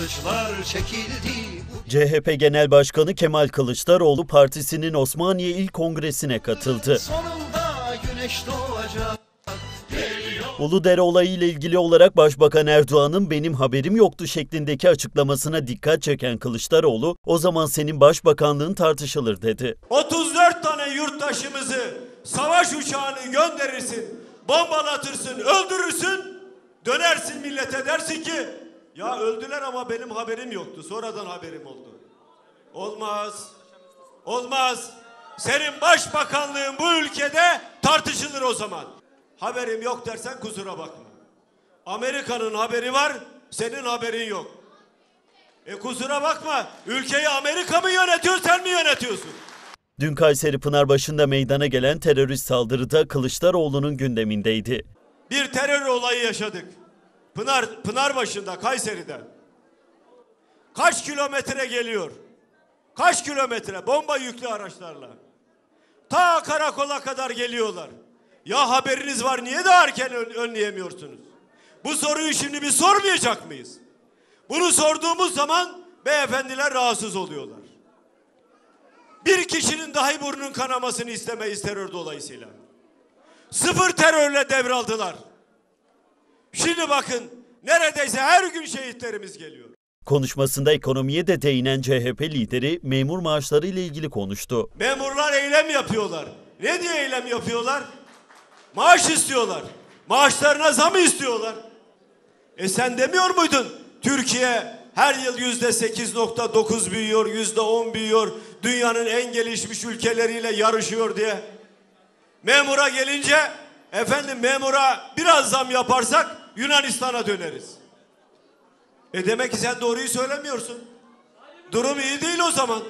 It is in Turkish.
kılıçlar çekildi. CHP Genel Başkanı Kemal Kılıçdaroğlu partisinin Osmaniye İl Kongresi'ne katıldı. Sonunda güneş doğacak. Uludere olayı ile ilgili olarak Başbakan Erdoğan'ın benim haberim yoktu şeklindeki açıklamasına dikkat çeken Kılıçdaroğlu, o zaman senin başbakanlığın tartışılır dedi. 34 tane yurttaşımızı savaş uçağını gönderirsin, bombalatırsın, öldürürsün, dönersin millete dersin ki ya öldüler ama benim haberim yoktu. Sonradan haberim oldu. Olmaz. Olmaz. Senin başbakanlığın bu ülkede tartışılır o zaman. Haberim yok dersen kusura bakma. Amerika'nın haberi var, senin haberin yok. E kusura bakma, ülkeyi Amerika mı yönetiyor, sen mi yönetiyorsun? Dün Kayseri Pınarbaşı'nda meydana gelen terörist saldırıda Kılıçdaroğlu'nun gündemindeydi. Bir terör olayı yaşadık. Pınar Pınarbaşı'nda, Kayseri'de. Kaç kilometre geliyor? Kaç kilometre bomba yüklü araçlarla? Ta karakola kadar geliyorlar. Ya haberiniz var niye daha erken ön- önleyemiyorsunuz? Bu soruyu şimdi bir sormayacak mıyız? Bunu sorduğumuz zaman beyefendiler rahatsız oluyorlar. Bir kişinin dahi burnun kanamasını istemeyiz terör dolayısıyla. Sıfır terörle devraldılar. Şimdi bakın neredeyse her gün şehitlerimiz geliyor. Konuşmasında ekonomiye de değinen CHP lideri memur maaşları ile ilgili konuştu. Memurlar eylem yapıyorlar. Ne diye eylem yapıyorlar? Maaş istiyorlar. Maaşlarına zam istiyorlar. E sen demiyor muydun? Türkiye her yıl yüzde 8.9 büyüyor, yüzde 10 büyüyor. Dünyanın en gelişmiş ülkeleriyle yarışıyor diye. Memura gelince efendim memura biraz zam yaparsak Yunanistan'a döneriz. E demek ki sen doğruyu söylemiyorsun. Durum iyi değil o zaman.